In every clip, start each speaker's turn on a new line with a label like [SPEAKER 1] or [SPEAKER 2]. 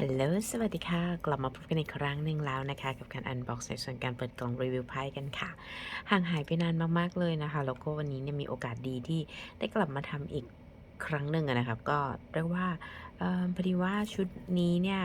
[SPEAKER 1] ฮัลโหล สวัสดีค่ะ กลับมาพบกันอีกครั้งหนึ่งแล้วนะคะ กับการอันบ็อกซ์ในส่วนการเปิดกล่องรีวิวไพ่กันค่ะ ห่างหายไปนานมากๆเลยนะคะ แล้วก็วันนี้เนี่ยมีโอกาสดีที่ได้กลับมาทำอีกครั้งหนึ่งนะครับ ก็เรียกว่าออพอดีว่าชุดนี้เนี่ย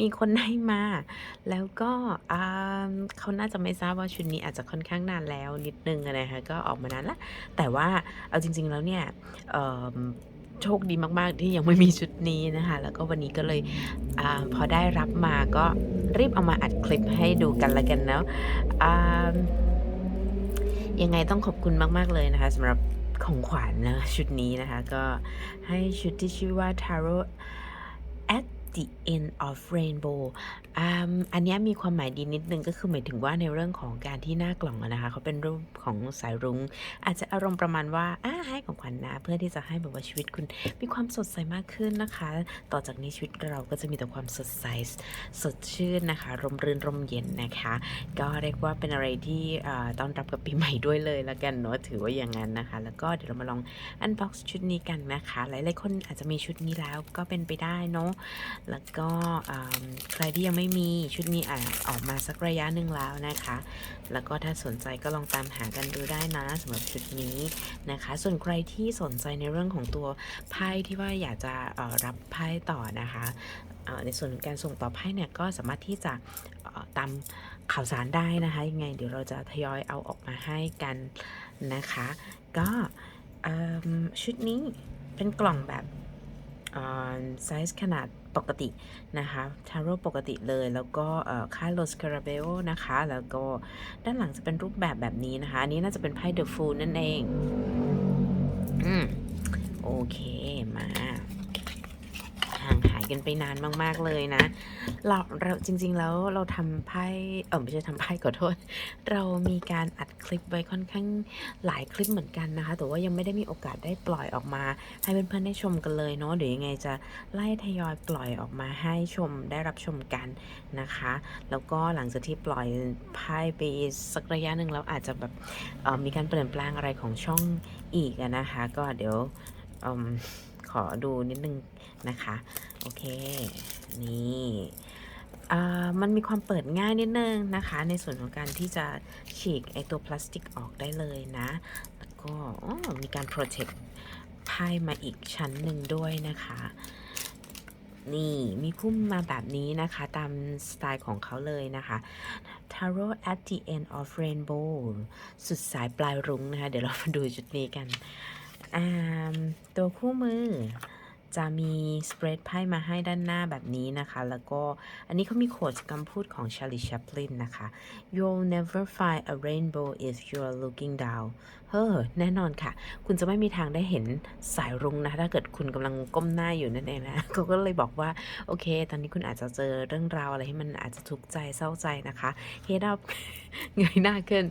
[SPEAKER 1] มีคนให้มา แล้วก็เขาน่าจะไม่ทราบว่าชุดนี้อาจจะค่อนข้างนานแล้วนิดนึงนะคะก็ออกมานานละแต่ว่าเอาจริง ๆแล้วเนี่ย โชคดีมากๆ ที่ยังไม่มีชุดนี้นะคะ แล้วก็วันนี้ก็เลยอพอได้รับมาก็รีบเอามาอัดคลิปให้ดูกันละกันเนาะยังไงต้องขอบคุณมาก ๆ เลยนะคะสำหรับของขวัญนะชุดนี้นะคะ ก็ให้ชุดที่ชื่อว่า Tarot at the end of rainbow อ,อันนี้มีความหมายดีนิดนึงก็คือหมายถึงว่าในเรื่องของการที่หน้ากล่องนะคะเขาเป็นรูปของสายรุง้ง อาจจะอารมณ์ประมาณว่าอ่าให้ของขวัญนะเพื่อที่จะให้แบบว่าชีวิตคุณมีความสดใสมากขึ้นนะคะ ต่อจากนี้ชีวิตเราก็จะมีแต่ความสดใสสดชื่นนะคะร่มรื่นร่มเย็นนะคะ ก็เรียกว่าเป็นอะไรที่ต้อนรับกับปีใหม่ด้วยเลยละกันเนาะถือว่าอย่างนั้นนะคะ แล้วก็เดี๋ยวเรามาลองอันบ็อกซ์ชุดนี้กันนะคะ หลายๆคนอาจจะมีชุดนี้แล้วก็เป็นไปได้เนาะแล้วก็ใครที่ยังไม่มีชุดนี้อะออกมาสักระยะหนึ่งแล้วนะคะ แล้วก็ถ้าสนใจก็ลองตามหากันดูได้นะสำหรับชุดนี้นะคะ ส่วนใครที่สนใจในเรื่องของตัวไพ่ที่ว่าอยากจะรับไพ่ต่อนะคะในส่วนของการส่งต่อไพ่เนี่ยก็สามารถที่จะตามข่าวสารได้นะคะยังไงเดี๋ยวเราจะทยอยเอาออกมาให้กันนะคะ ก็ชุดนี้เป็นกล่องแบบไซส์ขนาด ปกตินะคะทาโร่ปกติเลยแล้วก็ค่าโลสคาราเบลนะคะ แล้วก็ด้านหลังจะเป็นรูปแบบแบบนี้นะคะ อันนี้น่าจะเป็นไพ่เดอะฟูลนั่นเอง อืม โอเคมา กันไปนานมาก ๆ เลยนะ เราเราจริง ๆ แล้วเราทำไพ่เออไม่ใช่ทำไพ่ขอโทษ เรามีการอัดคลิปไว้ค่อนข้างหลายคลิปเหมือนกันนะคะ แต่ว่ายังไม่ได้มีโอกาสได้ปล่อยออกมา ให้เพื่อนๆได้ชมกันเลยเนาะเดี๋ยวยังไงจะไล่ทยอยปล่อยออกมาให้ชมได้รับชมกันนะคะ แล้วก็หลังจากที่ปล่อยไพ่ไปสักระยะหนึ่งแล้วอาจจะแบบมีการเปลี่ยนแปลงอะไรของช่องอีกนะคะ ก็เดี๋ยวอืม ขอดูนิดนึงนะคะ โอเค นี่มันมีความเปิดง่ายนิดนึงนะคะ ในส่วนของการที่จะฉีกไอตัวพลาสติกออกได้เลยนะ แล้วก็มีการ protect ไพ่มาอีกชั้นหนึ่งด้วยนะคะนี่มีพุ่มมาแบบนี้นะคะตามสไตล์ของเขาเลยนะคะ Tarot at the end of rainbow สุดสายปลายรุ้งนะคะ เดี๋ยวเรามาดูชุดนี้กัน ตัวคู่มือจะมีสเปรดไพ่มาให้ด้านหน้าแบบนี้นะคะ แล้วก็อันนี้เขามีโค้ดคำพูดของ Charlie Chaplin นะคะ You'll never find a rainbow if you're looking down เฮ้อแน่นอนค่ะ คุณจะไม่มีทางได้เห็นสายรุ้งนะคะถ้าเกิดคุณกำลังก้มหน้าอยู่นั่นเองนะเขาก็เลยบอกว่า โอเค ตอนนี้คุณอาจจะเจอเรื่องราวอะไรที่มันอาจจะทุกข์ใจเศร้าใจนะคะ Head up เงยหน้าขึ้น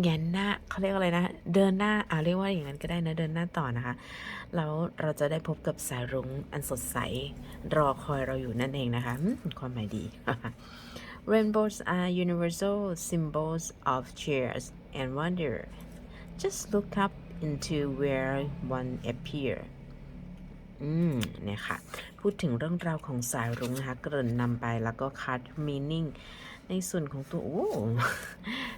[SPEAKER 1] แงนหน้าเขาเรียกอะไรนะ เดินหน้าอ่าเรียกว่าอย่างนั้นก็ได้นะ เดินหน้าต่อนะคะ แล้วเราจะได้พบกับสายรุ้งอันสดใส รอคอยเราอยู่นั่นเองนะคะ ความหมายดี Rainbows are universal symbols of cheers and wonder just look up into where one appear อืมเนี่ยค่ะ พูดถึงเรื่องราวของสายรุ้งนะคะ เกริ่นนำไปแล้วก็คัด meaning ในส่วนของตัวโอ้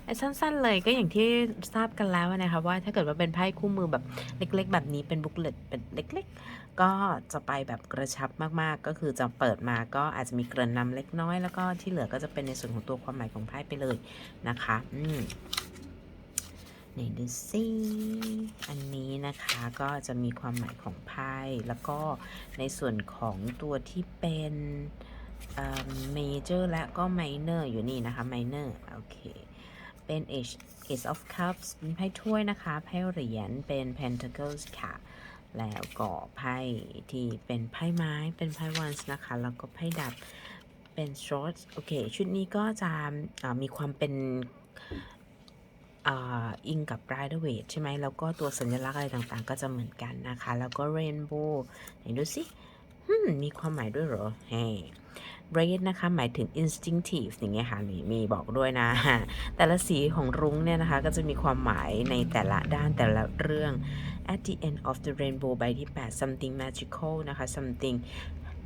[SPEAKER 1] ไอ้สั้นๆเลยก็อย่างที่ทราบกันแล้วนะคะว่าถ้าเกิดว่าเป็นไพ่คู่มือแบบเล็กๆ แบบนี้เป็นบุ๊กเลตเป็นเล็ก ๆ ก็จะไปแบบกระชับมากๆ ก็คือจะเปิดมาก็อาจจะมีเกริ่นนำเล็กน้อย แล้วก็ที่เหลือก็จะเป็นในส่วนของตัวความหมายของไพ่ไปเลยนะคะอืมไหนดูซิอันนี้นะคะก็จะมีความหมายของไพ่แล้วก็ในส่วนของตัวที่เป็น เมเจอร์และก็ไมเนอร์อยู่นี่นะคะไมเนอร์โอเค เป็น Ace Ace of Cups เป็นไพ่ถ้วยนะคะ ไพ่เหรียญ เป็น Pentacles ค่ะ แล้วก็ไพ่ที่เป็นไพ่ไม้ เป็นไพ่วันส์นะคะ แล้วก็ไพ่ดับ เป็น short โอเค ชุดนี้ก็จะมีความเป็นอิงกับ Rider w a i t ใช่ไหม แล้วก็ตัวสัญลักษณ์อะไรต่างๆ ก็จะเหมือนกันนะคะ แล้วก็ Rainbow ไหนดูสิ มมีความหมายด้วยเหรอแฮ Red นะคะ หมายถึง instinctive อย่างเงี้ยค่ะนี่มีบอกด้วยนะ แต่ละสีของรุ้งเนี่ยนะคะ ก็จะมีความหมายในแต่ละด้านแต่ละเรื่อง at the end of the rainbow ใบที่ 8 something magical นะคะ something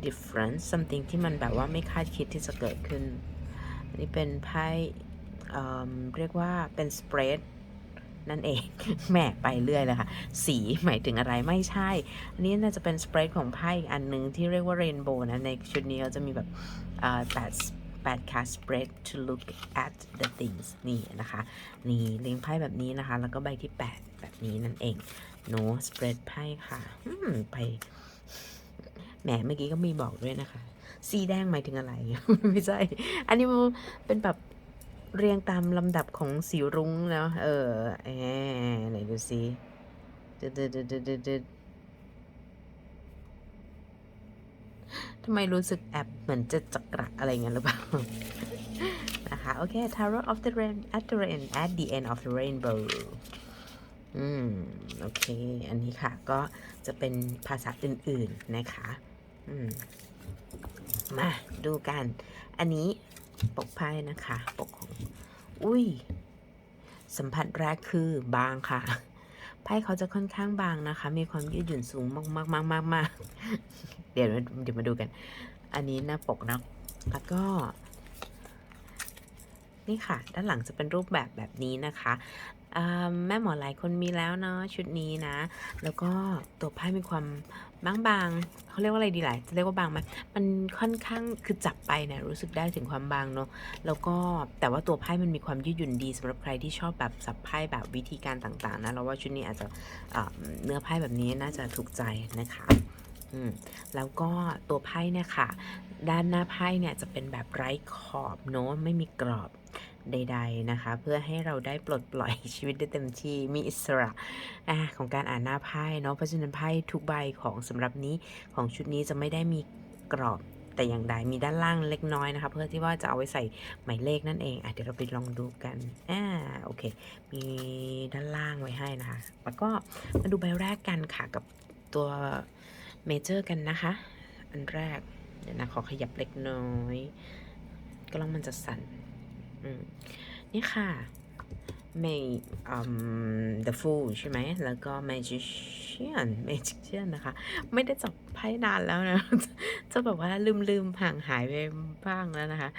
[SPEAKER 1] different something ที่มันแบบว่าไม่คาดคิดที่จะเกิดขึ้น อันนี้เป็นไพ่เอิ่มเรียกว่าเป็น spread นั่นเองแหม่ไปเรื่อยเลยค่ะ สีหมายถึงอะไรไม่ใช่ อันนี้น่าจะเป็น spread ของไพ่อีกอันหนึ่งที่เรียกว่า rainbow นะ ในชุดนี้เขาจะมีแบบอ่าแปดแปด card spread to look at the things นี่นะคะ นี่เรียงไพ่แบบนี้นะคะ แล้วก็ใบที่ 8 แบบนี้นั่นเอง no spread ไพ่ค่ะไปแหมเมื่อกี้ก็มีบอกด้วยนะคะ สีแดงหมายถึงอะไร ไม่ใช่ อันนี้มันเป็นแบบ เรียงตามลำดับของสีรุ้งเนาะเออแอบไหนดูสิดึดดึดดึดดึดดึดทำไมรู้สึกแอบเหมือนจะจักระอะไรเงี้ยหรือเปล่า นะคะ โอเค Tarot of the Rain at the rain at the end of the rainbow อืม โอเค อันนี้ค่ะ ก็จะเป็นภาษาอื่น ๆ นะคะ อืม มาดูกัน อันนี้ ปกไพ่นะคะ ปกของ อุ้ย สัมผัสแรกคือบางค่ะ ไพ่เขาจะค่อนข้างบางนะคะ มีความยืดหยุ่นสูงมากมากมากมากมากเดี๋ยวเดี๋ยวมาดูกัน อันนี้หน้าปกนะแล้วก็ นี่ค่ะ ด้านหลังจะเป็นรูปแบบแบบนี้นะคะแม่หมอหลายคนมีแล้วเนาะชุดนี้นะ แล้วก็ตัวไพ่มีความ บางบางๆเขาเรียกว่าอะไรดีหลายจะเรียกว่าบางไหมมันค่อนข้างคือจับไปเนี่ยรู้สึกได้ถึงความบางเนาะแล้วก็แต่ว่าตัวไพ่มันมีความยืดหยุ่นดีสำหรับใครที่ชอบแบบสับไพ่แบบวิธีการต่างๆนะเราว่าชุดนี้อาจจะเนื้อไพ่แบบนี้น่าจะถูกใจนะคะแล้วก็ตัวไพ่เนี่ยค่ะ ด้านหน้าไพ่เนี่ยจะเป็นแบบไร้ขอบเนาะไม่มีกรอบ ใด ๆนะคะ เพื่อให้เราได้ปลดปล่อยชีวิตได้เต็มที่มีอิสระอะของการอ่านหน้าไพ่เนาะเพราะฉะนั้นไพ่ทุกใบของสำหรับนี้ของชุดนี้จะไม่ได้มีกรอบแต่อย่างใดมีด้านล่างเล็กน้อยนะคะ เพื่อที่ว่าจะเอาไว้ใส่หมายเลขนั่นเองอะเดี๋ยวเราไปลองดูกันอ่าโอเค มีด้านล่างไว้ให้นะคะ แล้วก็มาดูใบแรกกันค่ะกับตัวเมเจอร์กันนะคะ อันแรกเดี๋ยวนะขอขยับเล็กน้อย ก็ลองมันจะสั่น นี่ค่ะ May um the Fool ใช่ไหม แล้วก็ Magician Magician นะคะ ไม่ได้จับไพ่นานแล้วนะ จะแบบว่าลืมลืมห่างหายไปบ้างแล้วนะคะ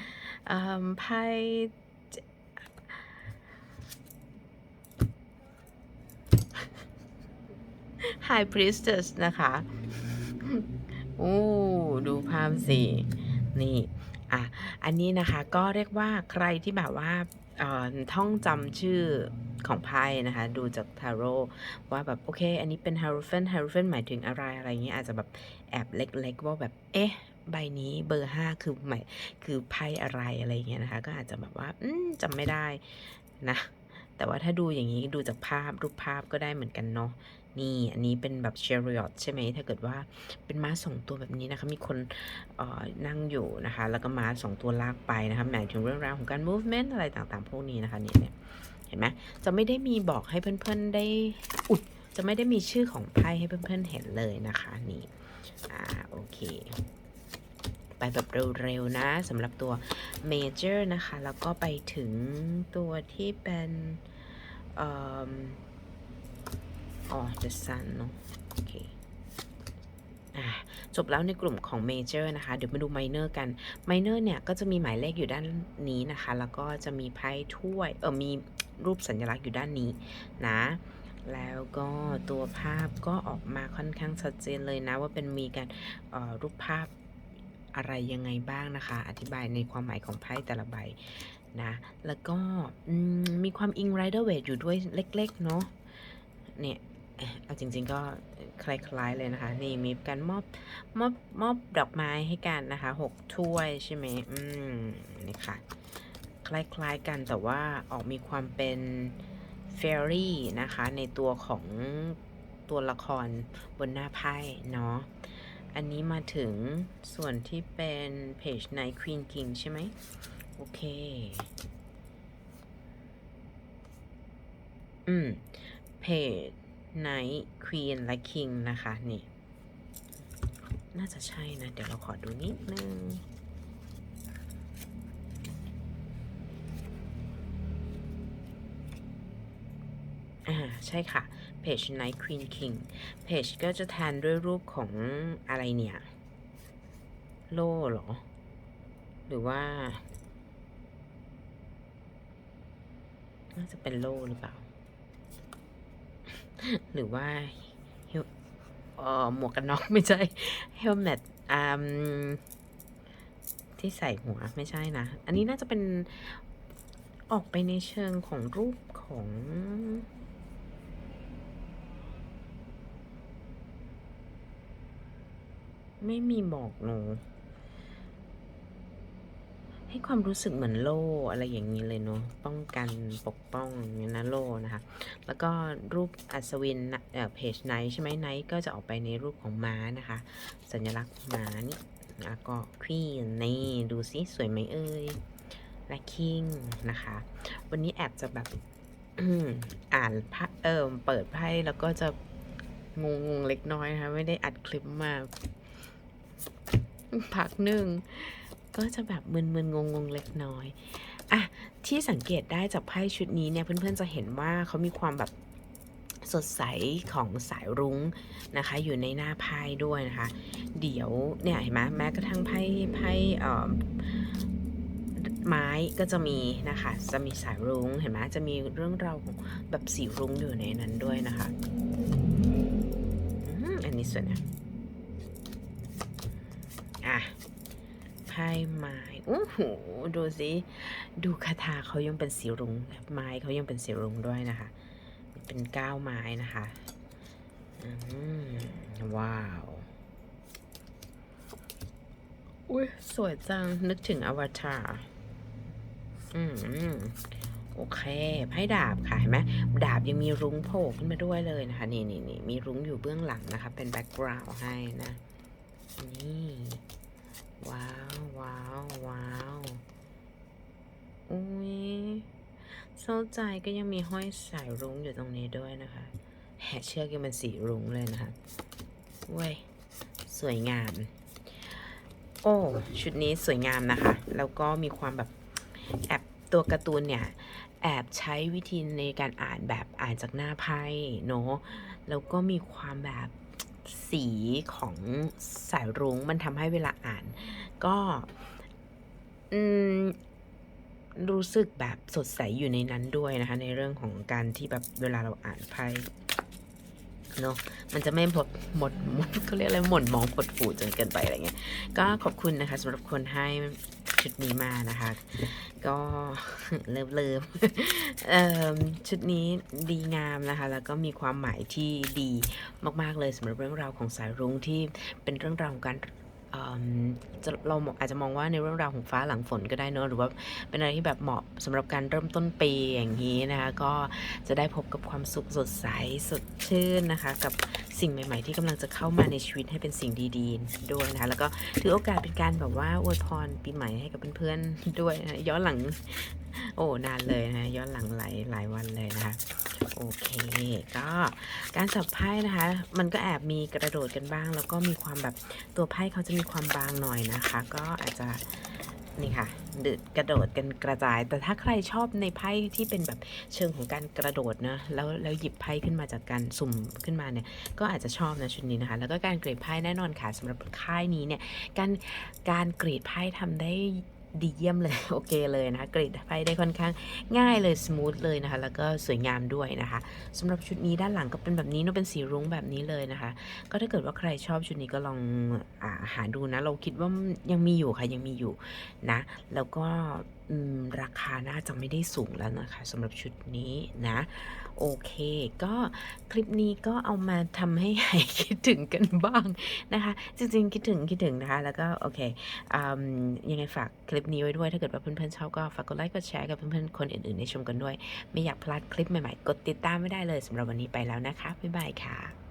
[SPEAKER 1] ไพ่ High Priestess นะคะ โอ้ ดูภาพสิ นี่ อะ อันนี้นะคะก็เรียกว่าใครที่แบบว่าเอ่อท่องจำชื่อของไพ่นะคะ ดูจากทาโร่ว่าแบบโอเค อันนี้เป็นฮ e r o p h a n t h e r o p h a n t หมายถึงอะไรอะไรเงี้ยอาจจะแบบแอบเล็กๆ ว่าแบบเอ๊ะใบนี้เบอร์ห้าคือหมายคือไพ่อะไรอะไรเงี้ยนะคะ ก็อาจจะแบบว่าอืมจำไม่ได้นะ แต่ว่าถ้าดูอย่างนี้ดูจากภาพรูปภาพก็ได้เหมือนกันเนาะ นี่อันนี้เป็นแบบ chariot ใช่ไหมถ้าเกิดว่าเป็นม้าสองตัวแบบนี้นะคะมีคนออนั่งอยู่นะคะ แล้วก็ม้าสองตัวลากไปนะคะหมายถึงเรื่องราวของการ movement อะไรต่างๆ พวกนี้นะคะเนี่ยเห็นไหมจะไม่ได้มีบอกให้เพื่อนๆได้อุดจะไม่ได้มีชื่อของไพ่ให้เพื่อนๆเห็นเลยนะคะนี่อ่าโอเคไปแบบเร็วๆนะสำหรับตัว major นะคะ แล้วก็ไปถึงตัวที่เป็นเอ๋อ the sun เนอะโอเคอะจบแล้วในกลุ่มของ Major นะคะ เดี๋ยวมาดู Minor กัน Minor เนี่ย ก็จะมีหมายเลขอยู่ด้านนี้นะคะ แล้วก็จะมีไพ่ถ้วย เออมีรูปสัญลักษณ์อยู่ด้านนี้นะ แล้วก็ตัวภาพก็ออกมาค่อนข้างชัดเจนเลยนะ ว่าเป็นมีการเอ่อรูปภาพอะไรยังไงบ้างนะคะ อธิบายในความหมายของไพ่แต่ละใบนะ แล้วก็มีความอิงไรเดอร์เวทอยู่ด้วยเล็ก ๆ เนาะเนี่ย เออเอาจริง ๆ ก็คล้าย ๆ เลยนะคะ นี่มีการมอบมอบมอบดอกไม้ให้กันนะคะหกถ้วยใช่ไหมอืมนี่ค่ะ คล้าย ๆ กันแต่ว่าออกมีความเป็นเฟรรี่นะคะ ในตัวของตัวละครบนหน้าไพ่เนาะอันนี้มาถึงส่วนที่เป็นเพจใน Queen King ใช่ไหมโอเค อืมเพจ Knight Queen และ King นะคะ นี่ น่าจะใช่นะ เดี๋ยวเราขอดูนิดนึงอ่า ใช่ค่ะ เพจ Knight Queen King เพจก็จะแทนด้วยรูปของอะไรเนี่ย โล่เหรอ หรือว่า น่าจะเป็นโล่หรือเปล่า หรือว่าเอ่อหมวกกันน็อกไม่ใช่เฮลเมตอ่าที่ใส่หัวไม่ใช่นะ อันนี้น่าจะเป็นออกไปในเชิงของรูปของไม่มีบอกหนู ให้ความรู้สึกเหมือนโล่อะไรอย่างนี้เลยเนาะป้องกันปกป้องอย่างนี้นโล่นะคะ แล้วก็รูปอัศวินเอ่อเพจไนท์ใช่ไหมไนท์ก็จะออกไปในรูปของม้านะคะ สัญลักษณ์ม้านี่แล้วก็ควีนนี่ดูสิสวยไหมเอ่ยและคิงนะคะ วันนี้แอบจะแบบอ่านพระเออเปิดไพ่แล้วก็จะงงงๆเล็กน้อยนะคะ ไม่ได้อัดคลิปมา พักหนึ่ง ก็จะแบบมึนๆงงๆเล็กน้อยอะที่สังเกตได้จากไพ่ชุดนี้เนี่ยเพื่อนๆจะเห็นว่าเขามีความแบบสดใสของสายรุ้งนะคะ อยู่ในหน้าไพ่ด้วยนะคะ เดี๋ยวเนี่ยเห็นไหมแม้กระทั่งไพ่ไพ่เอ่อไม้ก็จะมีนะคะจะมีสายรุ้งเห็นไหมจะมีเรื่องราวของแบบสีรุ้งอยู่ในนั้นด้วยนะคะอันนี้สวยนะอะ ไพ่ไม้โอ้โหดูสิดูคาถาเขายังเป็นสีรุ้งไม้เขายังเป็นสีรุ้งด้วยนะคะ เป็นก้าวไม้นะคะอืมว้าวอุ้ยสวยจัง นึกถึงอวตารอืมโอเคไพ่ดาบค่ะเห็นไหมดาบยังมีรุ้งโผล่ขึ้นมาด้วยเลยนะคะ นี่นี่นี่มีรุ้งอยู่เบื้องหลังนะคะ เป็นแบ็กกราวด์ให้นะ นี่ ว้าว ว้าว้าว อุ้ยเศร้าใจก็ยังมีห้อยสายรุ้งอยู่ตรงนี้ด้วยนะคะ แหเชือกยังเป็นสีรุ้งเลยนะคะ เว้ย สวยงาม โอ้ ชุดนี้สวยงามนะคะ แล้วก็มีความแบบแอบตัวการ์ตูนเนี่ยแอบใช้วิธีในการอ่านแบบอ่านจากหน้าไพ่เนาะแล้วก็มีความแบบสีของสายรุ้งมันทำให้เวลาอ่าน ก็ รู้สึกแบบสดใสอยู่ในนั้นด้วยนะคะ ในเรื่องของการที่แบบเวลาเราอ่านไพ่เนาะมันจะไม่หมดหมดหมดเขาเรียกอะไรหม่นมองหดหู่จนเกินไปอะไรเงี้ยก็ขอบคุณนะคะสำหรับคนให้ชุดนี้มานะคะ ก็เลิฟเลิฟชุดนี้ดีงามนะคะ แล้วก็มีความหมายที่ดีมาก ๆ เลยสำหรับเรื่องราวของสายรุ้งที่เป็นเรื่องราวของการ เราอาจจะมองว่าในเรื่องราวของฟ้าหลังฝนก็ได้เนอะหรือว่าเป็นอะไรที่แบบเหมาะสำหรับการเริ่มต้นปีอย่างนี้นะคะ ก็จะได้พบกับความสุขสดใสสดชื่นนะคะ กับ สิ่งใหม่ ๆ ที่กำลังจะเข้ามาในชีวิตให้เป็นสิ่งดีๆ ด้วยนะคะ แล้วก็ถือโอกาสเป็นการแบบว่าอวยพรปีใหม่ให้กับเพื่อนๆด้วยนะย้อนหลัง โอ้นานเลยนะย้อนหลังหลายหลายวันเลยนะคะโอเค ก็การสับไพ่นะคะ มันก็แอบมีกระโดดกันบ้าง แล้วก็มีความแบบตัวไพ่เขาจะมีความบางหน่อยนะคะ ก็อาจจะ นี่ค่ะดืดกระโดดกันกระจาย แต่ถ้าใครชอบในไพ่ที่เป็นแบบเชิงของการกระโดดนะแล้วแล้วหยิบไพ่ขึ้นมาจากการสุ่มขึ้นมาเนี่ยก็อาจจะชอบนะชุดนี้นะคะ แล้วก็การกรีดไพ่แน่นอนค่ะสำหรับค่ายนี้เนี่ยการการกรีดไพ่ทำได้ ดีเยี่ยมเลยโอเคเลยนะคะกรีดไพ่ได้ค่อนข้างง่ายเลยสมูทเลยนะคะ แล้วก็สวยงามด้วยนะคะสำหรับชุดนี้ด้านหลังก็เป็นแบบนี้เนอะเป็นสีรุ้งแบบนี้เลยนะคะ ก็ถ้าเกิดว่าใครชอบชุดนี้ก็ลองอาหาดูนะ เราคิดว่ายังมีอยู่ค่ะยังมีอยู่นะ แล้วก็ ราคาน่าจะไม่ได้สูงแล้วนะคะสำหรับชุดนี้นะ โอเค ก็คลิปนี้ก็เอามาทำให้หายคิดถึงกันบ้างนะคะ จริงๆ คิดถึงคิดถึงนะคะ แล้วก็โอเคอยังไงฝากคลิปนี้ไว้ด้วย ถ้าเกิดว่าเพื่อนๆชอบก็ฝากกดไลค์กดแชร์กับเพื่อนๆคนอื่นๆได้ชมกันด้วย ไม่อยากพลาดคลิปใหม่ๆ กดติดตามไม่ได้เลยสำหรับวันนี้ไปแล้วนะคะบ๊ายบายค่ะ